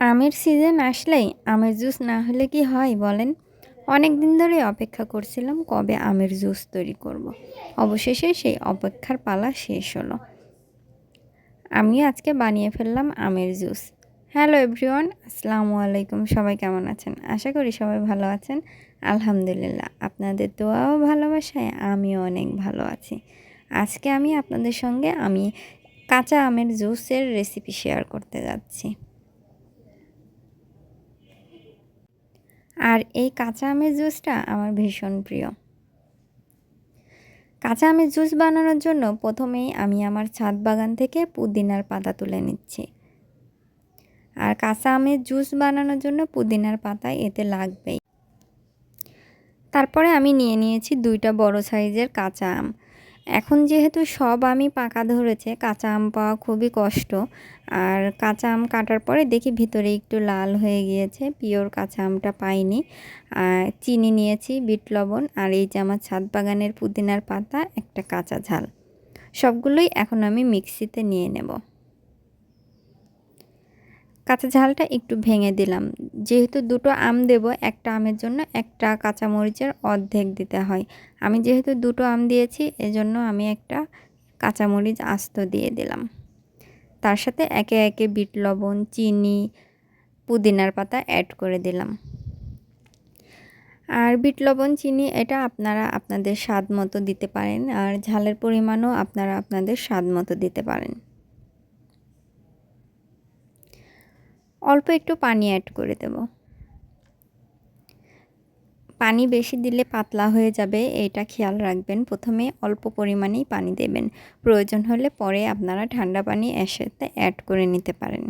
আমের সিজন আসলেই আমের জুস না হলে কি হয় বলেন? অনেক দিন ধরে অপেক্ষা করছিলাম কবে আমের জুস তৈরি করব। অবশেষে সেই অপেক্ষার পালা শেষ হলো। আমি আজকে বানিয়ে ফেললাম আমের জুস হ্যালো এভরিওয়ান আসসালামু আলাইকুম। সবাই কেমন আছেন? আশা করি সবাই ভালো আছেন। আলহামদুলিল্লাহ, আপনাদের দোয়াও ভালোবাসায় আমিও অনেক ভালো আছি। আজকে আমি আপনাদের সঙ্গে আমি কাঁচা আমের জুসের রেসিপি শেয়ার করতে যাচ্ছি। আর এই কাঁচা আমের জুসটা আমার ভীষণ প্রিয়। কাঁচা আমের জুস বানানোর জন্য প্রথমেই আমি আমার ছাদ বাগান থেকে পুদিনার পাতা তুলে নিচ্ছি। আর কাঁচা আমের জুস বানানোর জন্য পুদিনার পাতা এতে লাগবেই। তারপরে আমি নিয়ে নিয়েছি দুইটা বড় সাইজের কাঁচা আম। এখন যেহেতু সব আমি পাকা ধরেছে, কাঁচা আম পাওয়া খুবই কষ্ট। আর কাঁচা আম কাটার পরে দেখি ভিতরে একটু লাল হয়ে গিয়েছে, পিওর কাঁচা আমটা পাইনি। চিনি নিয়েছি, বিট লবণ, আর এই যে আমার ছাদ বাগানের পুদিনার পাতা, একটা কাঁচা ঝাল। সবগুলোই এখন আমি মিক্সিতে নিয়ে নেব। কাঁচা ঝালটা একটু ভেঙে দিলাম। যেহেতু দুটো আম দেব, একটা আমের জন্য একটা কাঁচা মরিচের অর্ধেক দিতে হয়। আমি যেহেতু দুটো আম দিয়েছি, এজন্য আমি একটা কাঁচামরিচ আস্ত দিয়ে দিলাম। তার সাথে একে একে বিট লবণ, চিনি, পুদিনার পাতা অ্যাড করে দিলাম। আর বিট লবণ, চিনি এটা আপনারা আপনাদের স্বাদ মতো দিতে পারেন, আর ঝালের পরিমাণও আপনারা আপনাদের স্বাদ মতো দিতে পারেন। অল্প একটু পানি অ্যাড করে দেব। পানি বেশি দিলে পাতলা হয়ে যাবে, এটা খেয়াল রাখবেন। প্রথমে অল্প পরিমাণেই পানি দেবেন। প্রয়োজন হলে পরে আপনারা ঠান্ডা পানি এর সাথে অ্যাড করে নিতে পারেন।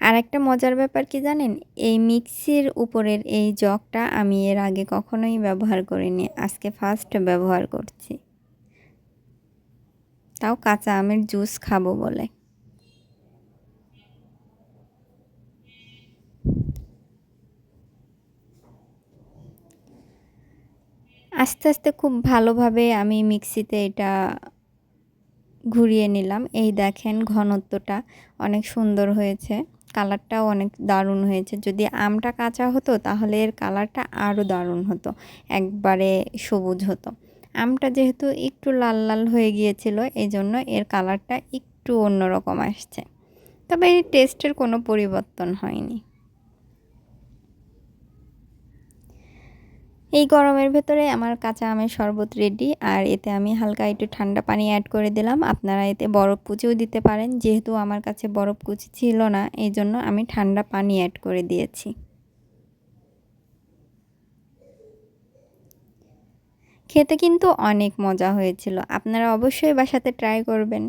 আর একটা মজার ব্যাপার কি জানেন? এই মিক্সির উপরের এই জগটা আমি এর আগে কখনোই ব্যবহার করিনি। আজকে ফার্স্ট ব্যবহার করছি। তাও কাঁচা আমের জুস খাব বলে। আস্তে আস্তে খুব ভালোভাবে আমি মিক্সিতে এটা ঘুরিয়ে নিলাম। এই দেখেন ঘনত্বটা অনেক সুন্দর হয়েছে। কালারটাও অনেক দারুণ হয়েছে। যদি আমটা কাঁচা হতো তাহলে এর কালারটা আরও দারুণ হতো, একবারে সবুজ হতো। আমটা যেহেতু একটু লাল লাল হয়ে গিয়েছিল এই জন্য এর কালারটা একটু অন্যরকম আসছে। তবে এই টেস্টের কোনো পরিবর্তন হয়নি। এই গরমের ভেতরে আমার কাঁচা আমের শরবত রেডি আর এতে আমি হালকা একটু ঠান্ডা পানি অ্যাড করে দিলাম। আপনারা এতে বরফ কুচিও দিতে পারেন, যেহেতু আমার কাছে বরফ কুচি ছিল না এই জন্য আমি ঠান্ডা পানি অ্যাড করে দিয়েছি। খেতে কিন্তু অনেক মজা হয়েছিল। আপনারা অবশ্যই বাসাতে ট্রাই করবেন।